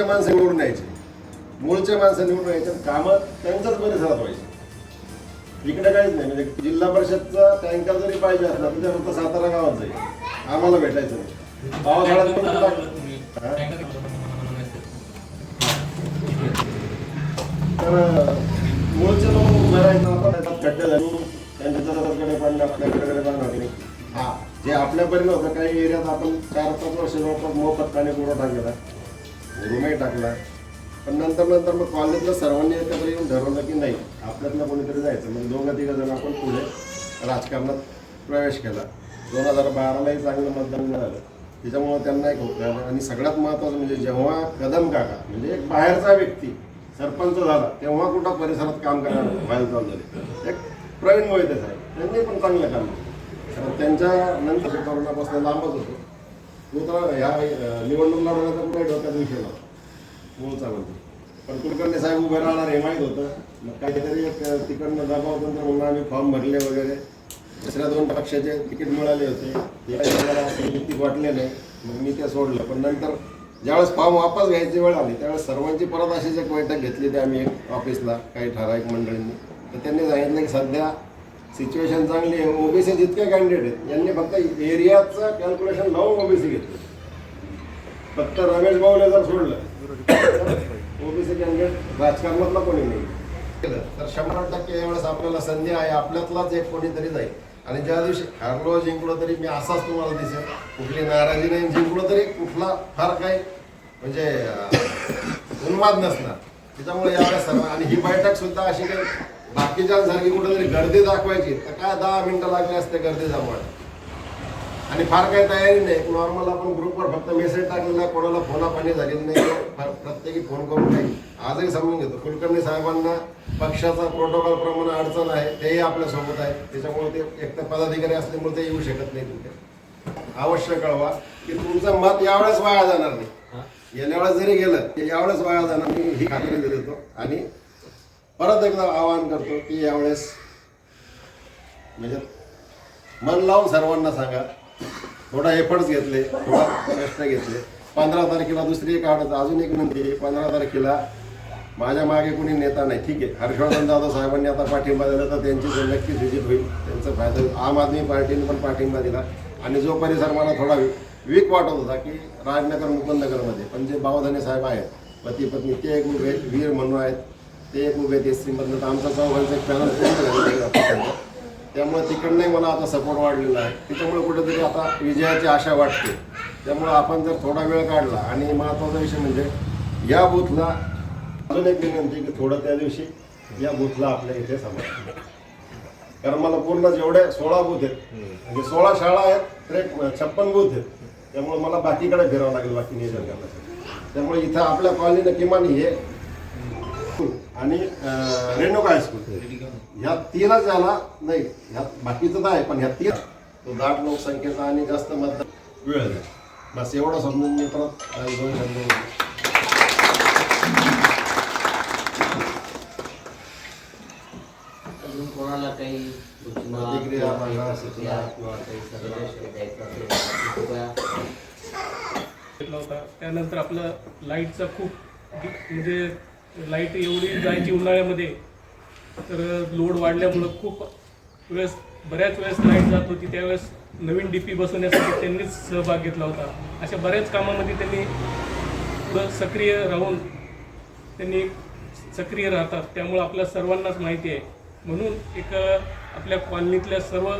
मूळचे माणसं निवडून यायचे मूळचे माणसं निवडून यायचे कामं त्यांच्याच परिसरात व्हायचे. इकडे काहीच नाही म्हणजे जिल्हा परिषदचा टँकर जरी पाहिजे असला तर ते फक्त सातारा गावात जाईल. आम्हाला भेटायचं नाही. पावसाळ्यात पण? तर मूळचे लोक आपण खड्डे त्यांच्या जराकडे पाडणे आपल्याकडे नाही. हा जे आपल्यापर्यंत होतं काही एरियात आपण चार पाच वर्ष जवळपास मोफत पाणी पुरवठा केला. रूमही टाकला. पण नंतर नंतर मग कॉलेजला सर्वांनी एकत्र येऊन ठरवलं की नाही आपल्यातलं कोणीतरी जायचं. मग दोघं तिघं जण आपण पुढे राजकारणात प्रवेश केला. दोन हजार बारालाही चांगलं मतदान मिळालं. त्याच्यामुळं त्यांना एक होतं. आणि सगळ्यात महत्त्वाचं म्हणजे जेव्हा कदम काका म्हणजे एक बाहेरचा व्यक्ती सरपंच झाला तेव्हा कुठं परिसरात काम करायला व्हायला चालू झाले. एक प्रवीण मोहिते साहेब त्यांनी पण चांगलं काम केलं. कारण त्यांच्या नंतर कोरोनापासून लांबच होतो. तो तर ह्या निवडणूक लढवण्याचा कुठे डोक्यात विषय नव्हता. मूळचा म्हणजे पण कुलकर्णी साहेब उभे राहणार हे माहीत होतं. मग काहीतरी एक तिकडनं दबाव तंत्र म्हणून आम्ही फॉर्म भरले वगैरे. दुसऱ्या दोन पक्षाचे तिकीट मिळाले होते. ते वाटले नाही मग मी ते सोडलं. पण नंतर ज्यावेळेस फॉर्म वापस घ्यायची वेळ आली त्यावेळेस सर्वांची परत अशीच एक बैठक घेतली होती आम्ही एक ऑफिसला काही ठराविक मंडळींनी. तर त्यांनी सांगितलं की सध्या सिच्युएशन चांगली आहे. ओबीसी जितके कॅन्डिडेट आहेत यांनी फक्त एरियाचं कॅल्क्युलेशन लावून ओबीसी घेतलं. फक्त रमेश भाऊने जर सोडलं ओबीसी कॅन्डिडेट राजकारणातला कोणी नाही. तर शंभर टक्के यावेळेस आपल्याला संधी आहे. आपल्यातलाच एक कोणीतरी जाईल. आणि ज्या दिवशी हरलो जिंकलो तरी मी असाच तुम्हाला दिसेल. कुठली नाराजी नाही. जिंकलो तरी कुठला फार काही म्हणजे उन्माद नसणार. त्याच्यामुळे यावेळेस सर्व आणि ही बैठक सुद्धा अशी काही बाकीच्यांसारखी कुठेतरी गर्दी दाखवायची तर काय दहा मिनिटं लागले असते गर्दी जमवायला आणि फार काही तयारी नाही. नॉर्मल आपण ग्रुपवर फक्त मेसेज टाकलेला कोणाला फोना पाणी झालेली नाही. प्रत्येकी फोन करून नाही आजही समजून घेतो. कुलकर्णी साहेबांना पक्षाचा प्रोटोकॉल प्रमाणे अडचण आहे तेही आपल्यासोबत आहे. त्याच्यामुळे ते एक तर पदाधिकारी असल्यामुळे ते येऊ शकत नाही तिथे. अवश्य कळवा की तुमचं मत यावेळेस वाया जाणार नाही. गेल्या वेळेस जरी गेलं यावेळेस वाया जाणार नाही. ही खात्री देतो आणि परत एकदा आवाहन करतो की यावेळेस म्हणजे मन लावून सर्वांना सांगा. थोडा एफर्ट्स घेतले थोडा प्रश्न घेतले. पंधरा तारखेला दुसरी एक आवडत अजून एक विनंती आहे. पंधरा तारखेला माझ्या मागे कुणी नेता नाही. ठीक आहे. हर्षवर्धन जाधव साहेबांनी आता पाठिंबा दिला तर त्यांची नक्कीच व्हिजिट होईल. त्यांचा फायदा होईल. आम आदमी पार्टीने पण पाठिंबा दिला. आणि जो परिसर मला थोडा वीक वाटत होता की राजनगर मुकुंदनगरमध्ये. पण जे बावधने साहेब आहेत पती पत्नी ते एक वीर म्हणून आहेत. ते एक उभे आहेत एस तर आमचा चौघांचा एक पॅनल पूर्ण त्यामुळे तिकडनंही मला आता सपोर्ट वाढलेला आहे. त्याच्यामुळे कुठेतरी आता विजयाची आशा वाटते. त्यामुळे आपण जर थोडा वेळ काढला आणि महत्त्वाचा विषय म्हणजे या बूथला अजून एक विनंती की थोडं त्या दिवशी या बूथला आपल्या इथे समज कारण मला पूर्ण जेवढे सोळा बूथ आहेत म्हणजे सोळा शाळा आहेत तर एक छप्पन बूथ आहेत. त्यामुळे मला बाकीकडे फिरावं लागेल बाकी नियोजन करण्यासाठी. त्यामुळे इथं आपल्या कॉलनीनं किमान हे आणि अं, रेणुका हायस्कूल. ह्या तीनच झाला नाही ह्या बाकीचं तर आहे पण ह्या तीन तो दाट लोकसंख्येचा आणि जास्त मतदान वेळ आहे बस एवढं समजून मी परत. दोन शब्द कोणाला काही प्रतिक्रिया, किंवा त्यानंतर आपलं लाईटचा खूप म्हणजे लाइट एवढी जायची उन्हाळ्यामध्ये तर लोड वाढल्यामुळं खूप वेळेस बऱ्याच वेळेस लाइट जात होती. त्यावेळेस नवीन डी पी बसवण्यासाठी त्यांनीच सहभाग घेतला होता. अशा बऱ्याच कामामध्ये त्यांनी पुढं सक्रिय राहून त्यांनी सक्रिय राहतात. त्यामुळं आपल्या सर्वांनाच माहिती आहे. म्हणून एक आपल्या कॉलनीतल्या सर्व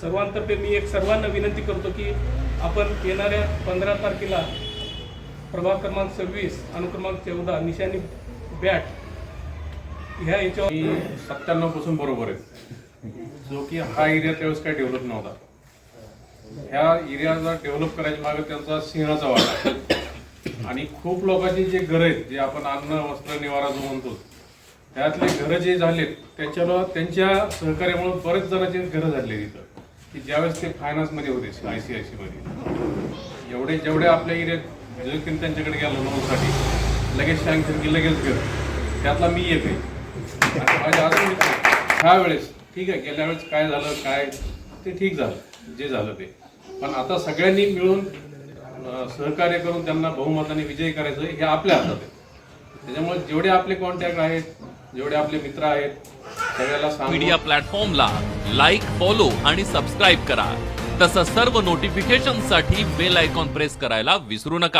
सर्वांतर्फे मी एक सर्वांना विनंती करतो की आपण येणाऱ्या पंधरा तारखेला प्रभाग क्रमांक सव्वीस अनुक्रमांक चौदा निशाणी बॅट. ह्या याच्यावर सत्त्याण्णवपासून बरोबर आहे. जो की हा एरिया त्यावेळेस काही डेव्हलप नव्हता. ह्या एरियाला डेव्हलप करायच्या मागे त्यांचा सिंहाचा वाटा. आणि खूप लोकांची जे घरं आहेत जे आपण अन्न वस्त्र निवारा जो म्हणतो त्यातले घरं जे झालेत त्याच्याला त्यांच्या सहकार्यामुळे बरेच जणांचे घरं झाले तिथं की ज्यावेळेस ते फायनान्समध्ये होते आय सी आयमध्ये. एवढे जेवढे आपल्या एरियात जो त्यांच्याकडे गेलो लोनसाठी लगेच सँक्शन की लगेच घेऊ त्यातला मी एक आहे. माझ्या अजून ह्या वेळेस ठीक आहे गेल्या वेळेस काय झालं काय? ते ठीक झालं जे झालं ते. पण आता सगळ्यांनी मिळून सहकार्य करून त्यांना बहुमताने विजय करायचं हे आपल्या हातात आहे. त्याच्यामुळे जेवढे आपले कॉन्टॅक्ट आहेत जेवढे आपले मित्र आहेत सगळ्याला मीडिया प्लॅटफॉर्मला लाईक फॉलो आणि सबस्क्राईब करा. तसंच सर्व नोटिफिकेशनसाठी बेल आयकॉन प्रेस करायला विसरू नका.